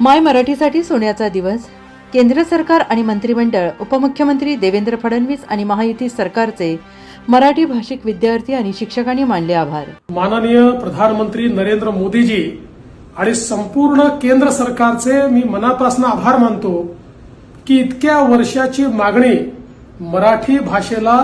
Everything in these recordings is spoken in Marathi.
माय मराठीसाठी सोन्याचा दिवस. केंद्र सरकार आणि मंत्रिमंडळ उपमुख्यमंत्री देवेंद्र फडणवीस आणि महायुती सरकारचे मराठी भाषिक विद्यार्थी आणि शिक्षकांनी मानले आभार. माननीय प्रधानमंत्री नरेंद्र मोदीजी आणि संपूर्ण केंद्र सरकारचे मी मनापासून आभार मानतो की इतक्या वर्षाची मागणी मराठी भाषेला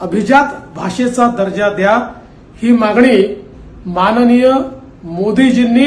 अभिजात भाषेचा दर्जा द्या ही मागणी माननीय मोदीजींनी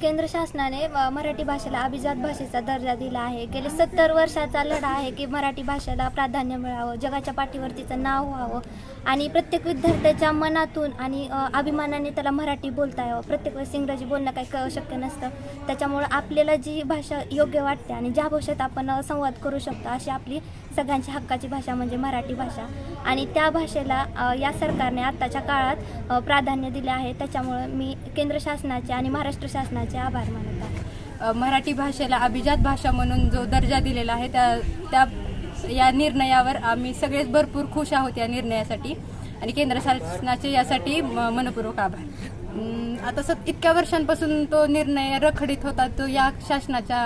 केंद्र शासनाने मराठी भाषेला अभिजात भाषेचा दर्जा दिला आहे. गेले सत्तर वर्षाचा लढा आहे की मराठी भाषेला प्राधान्य मिळावं जगाच्या पाठीवर तिचं नाव व्हावं आणि प्रत्येक विद्यार्थ्याच्या मनातून आणि अभिमानाने त्याला मराठी बोलता यावं. प्रत्येक वेळेस इंग्रजी बोलणं काही क- शक्य नसतं. त्याच्यामुळं आपल्याला जी भाषा योग्य वाटते आणि ज्या भाषेत आपण संवाद करू शकतो अशी आपली सगळ्यांची हक्काची भाषा म्हणजे मराठी भाषा. आणि त्या भाषेला या सरकारने आत्ताच्या काळात प्राधान्य दिले आहे. त्याच्यामुळं मी केंद्र शासनाचे आणि महाराष्ट्र शासनाचे आभार मानत आहे मराठी भाषेला अभिजात भाषा म्हणून जो दर्जा दिलेला आहे त्या त्या या निर्णयावर आम्ही सगळेच भरपूर खुश आहोत या निर्णयासाठी आणि केंद्र शासनाचे यासाठी म- मनपूर्वक आभार. आता सत इतक्या वर्षांपासून तो निर्णय रखडीत होता तो या शासनाच्या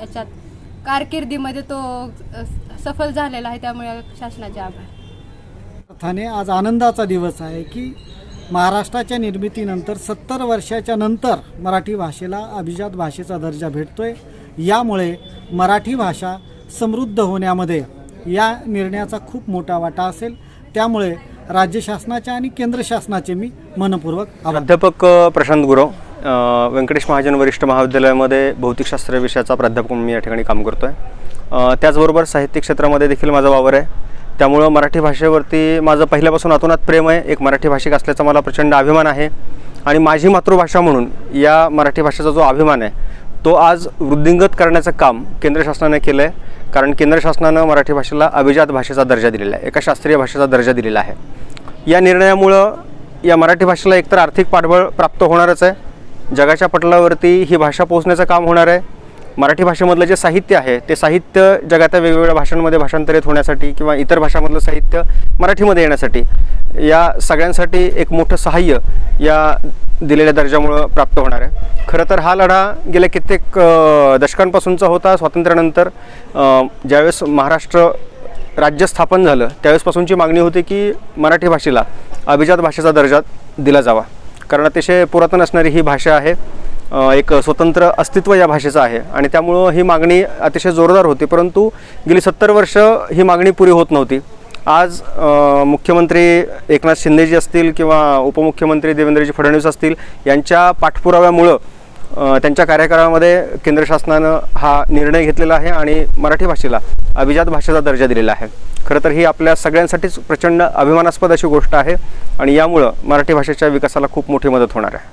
याच्यात कारकिर्दीमध्ये तो सफल झालेला आहे त्यामुळे शासनाचे आभार. अर्थाने आज आनंदाचा दिवस आहे की महाराष्ट्राच्या निर्मितीनंतर सत्तर वर्षाच्या नंतर मराठी भाषेला अभिजात भाषेचा दर्जा भेटतोय. यामुळे मराठी भाषा समृद्ध होण्यामध्ये या निर्णयाचा खूप मोठा वाटा असेल. त्यामुळे राज्य शासनाचे आणि केंद्र शासनाचे मी मनपूर्वक प्राध्यापक प्रशांत गुरव व्यंकटेश महाजन वरिष्ठ महाविद्यालयामध्ये भौतिकशास्त्र विषयाचा प्राध्यापक म्हणून मी या ठिकाणी काम करतो आहे त्याचबरोबर साहित्य क्षेत्रामध्ये देखील माझा वावर आहे. त्यामुळं मराठी भाषेवरती माझं पहिल्यापासून अतोनात प्रेम आहे. एक मराठी भाषिक असल्याचा मला प्रचंड अभिमान आहे. आणि माझी मातृभाषा म्हणून या मराठी भाषेचा जो अभिमान आहे तो आज वृद्धिंगत करण्याचं काम केंद्र शासनाने केलं आहे कारण केंद्र शासनानं मराठी भाषेला अभिजात भाषेचा दर्जा दिलेला आहे. एका शास्त्रीय भाषेचा दर्जा दिलेला आहे. या निर्णयामुळं या मराठी भाषेला एकतर आर्थिक पाठबळ प्राप्त होणारच आहे. जगाच्या पटलावरती ही भाषा पोचण्याचं काम होणार आहे. मराठी भाषेमधलं जे साहित्य आहे ते साहित्य जगातल्या वेगवेगळ्या भाषांमध्ये भाषांतरित होण्यासाठी किंवा इतर भाषांमधलं साहित्य मराठीमध्ये येण्यासाठी या सगळ्यांसाठी एक मोठं सहाय्य या दिलेल्या दर्जामुळं प्राप्त होणार आहे. खरं तर हा लढा गेल्या कित्येक दशकांपासूनचा होता. स्वातंत्र्यानंतर ज्यावेळेस महाराष्ट्र राज्य स्थापन झालं त्यावेळेसपासूनची मागणी होती की मराठी भाषेला अभिजात भाषेचा दर्जा दिला जावा. कारण अतिशय पुरातन असणारी ही भाषा आहे. एक स्वतंत्र अस्तित्व या भाषेचं आहे. आणि त्यामुळं ही मागणी अतिशय जोरदार होती परंतु गेली सत्तर वर्ष ही मागणी पुरी होत नव्हती. आज मुख्यमंत्री एकनाथ शिंदेजी असतील किंवा उपमुख्यमंत्री देवेंद्रजी फडणवीस असतील यांच्या पाठपुराव्यामुळं त्यांच्या कार्यकाळामध्ये केंद्र शासनानं हा निर्णय घेतलेला आहे आणि मराठी भाषेला अभिजात भाषेचा दर्जा दिलेला आहे. खरं तर ही आपल्या सगळ्यांसाठीच प्रचंड अभिमानास्पद अशी गोष्ट आहे आणि यामुळं मराठी भाषेच्या विकासाला खूप मोठी मदत होणार आहे.